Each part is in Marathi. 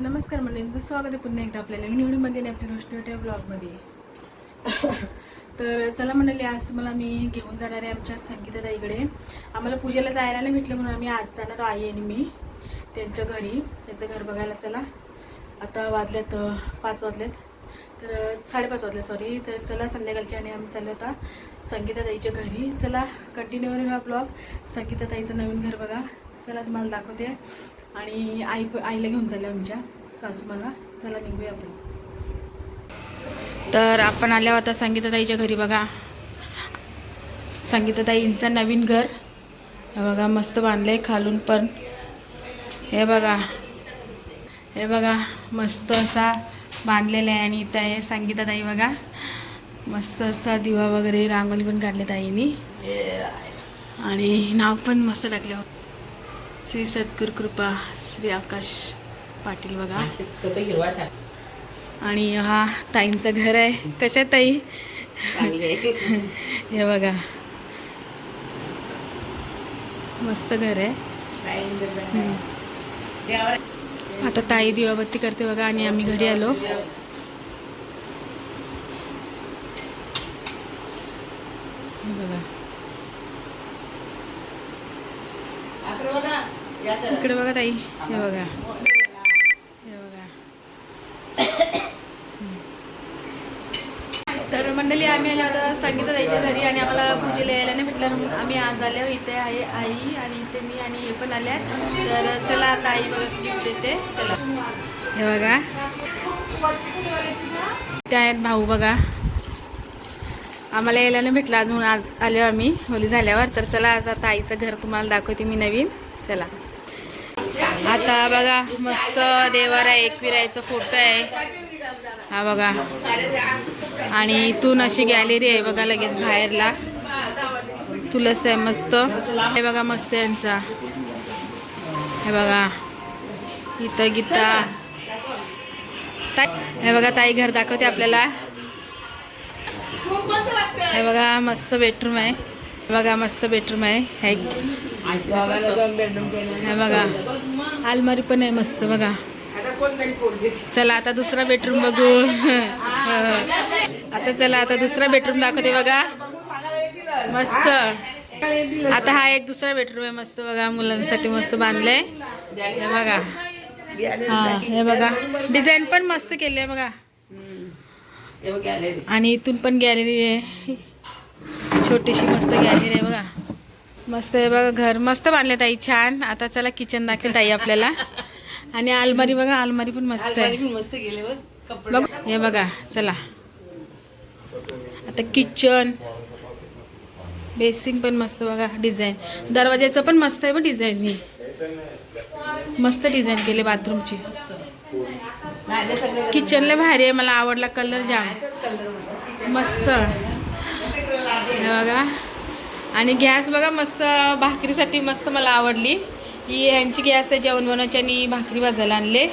नमस्कार म्हणजे स्वागत आहे पुन्हा एकदा आपल्या नवीन व्हिडिओमध्ये आणि आपल्या रोशनी ब्लॉगमध्ये तर चला मंडळी आज तुम्हाला मी घेऊन जाणार आहे आमच्या संगीताताईकडे. आम्हाला पूजेला जायला नाही भेटलं म्हणून आम्ही आज जाणार आई आणि मी त्यांच्या घरी. त्यांचं घर बघायला चला. आता वाजल्यात पाच वाजलेत. तर साडेपाच वाजले सॉरी तर चला संध्याकाळची आणि आम्ही चाललो होता संगीताताईच्या घरी. चला कंटिन्यू हा ब्लॉग संगीताताईचं नवीन घर बघा. चला तुम्हाला दाखवते. आणि आई आईला घेऊन चालले आमच्या. सासू मला. चला निघूया आपण. तर आपण आल्या होता संगीताताईच्या घरी बघा. संगीताताईंचं नवीन घर. हे बघा मस्त बांधलंय खालून पण. हे बघा. हे बघा मस्त असा बांधलेला आहे आणि इथं आहे संगीताताई बघा. मस्त असा दिवा वगैरे रांगोळी पण काढले ताईनी आणि नाव पण मस्त टाकले श्री सद्गुरु कृपा श्री आकाश पाटील बघा. आणि हा ताईंचं घर आहे. कशा ताई? हे बघा. मस्त घर आहे. आता ताई दिवाबत्ती करते बघा आणि आम्ही घरी आलो. बघा. इकडे बघा ताई. हे बघा. हे बघा. तर मंडळी आम्ही आल्या होतो संगीता ताईच्या घरी आणि आम्हाला पूजेला यायला नाही भेटलं. आम्ही आज आल्या इथे आहे आई आणि इथे मी आणि हे पण आले तर चला आता आई बघा गिफ्ट देते. चला. हे बघा. त्या आहेत भाऊ बघा. आम्हाला यायला नाही भेटला. अजून आज आलो आम्ही. होली झाल्यावर. तर चला आता ताईचं घर तुम्हाला दाखवते मी नवीन. चला. आता बघा मस्त देवारा एकविरायचा फोटो आहे. हा बघा. आणि इथून अशी गॅलरी आहे बघा लगेच बाहेरला. तुलस आहे मस्त. हे बघा मस्त यांचा. हे बघा. इथं गीता. ताई- हे बघा ताई घर दाखवते आपल्याला. हे बघा मस्त बेडरूम आहे. बघा मस्त बेडरूम आहे. हे बघा अलमारी पण आहे मस्त बघा. चला आता दुसरा बेडरूम बघू. आता चला आता दुसरा बेडरूम दाखवते बघा. मस्त. आता हा एक दुसरा बेडरूम आहे मस्त बघा मुलांसाठी मस्त बांधलंय. हे बघा. हा हे बघा. डिझाईन पण मस्त केली आहे बघा आणि इथून पण गॅलरी आहे. छोटीशी मस्त गॅलरी आहे बघा. मस्त आहे बघा घर मस्त बांधले ताई छान. आता चला किचन दाखवेल ताई आपल्याला. आणि अलमारी बघा अलमारी पण मस्त आहे. मस्त गेले बघ हे बघा चला. आता किचन बेसिंग पण मस्त बघा डिझाईन दरवाजाचं पण मस्त आहे बघ डिझाईन ही. मस्त डिझाईन केले बाथरूमची. किचनला भारी आहे मला आवडला कलर जाम. मस्त. हे बघा. आणि गॅस बघा मस्त भाकरीसाठी मस्त मला आवडली. ही ह्यांची गॅस आहे जेवण बनवायची आणि भाकरी भाजायला आणले.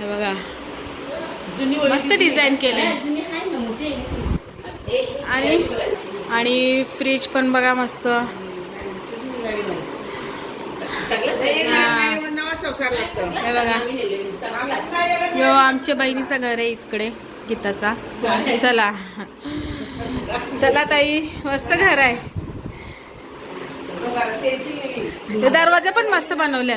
हे बघा. मस्त डिझाईन केले. आणि आणि फ्रीज पण बघा मस्त. हा. हे बघा. यो आमच्या बहिणीचं घर आहे इकडे गीताचा. चला. चला ताई मस्त घर आहे. दरवाजा पण मस्त बनवल्या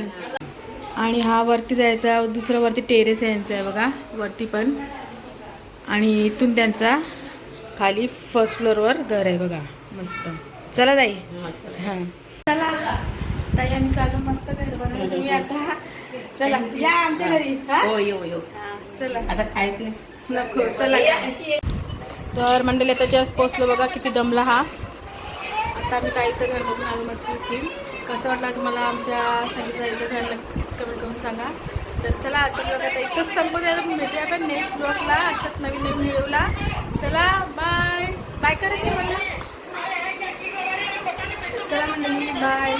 आणि हा वरती जायचा दुसरा वरती टेरेस यांचा आहे बघा. वरती पण. आणि इथून त्यांचा खाली फर्स्ट फ्लोअरवर घर आहे बघा मस्त. चला ताई. हां. चला ताई आम्ही चालू मस्त घर बनवलं तुम्ही आता. चला या आमच्या घरी. हा, चला. आता खायचं नको चला. तर मंडळी आता जस्ट पोचलो बघा किती दमला हा. आता आम्ही ताईचं घर बघून आलो मस्त की कसं वाटलं तुम्हाला आमच्या संगीताईचं घर? नक्कीच कमेंट करून सांगा. तर चला आजचा ब्लॉग आता इथंच संपत आहे आपण भेटूया आपण नेक्स्ट ब्लॉगला अशाच नवीन नवीन व्हिडिओला. चला बाय बाय करायचं मला चला मंडळी बाय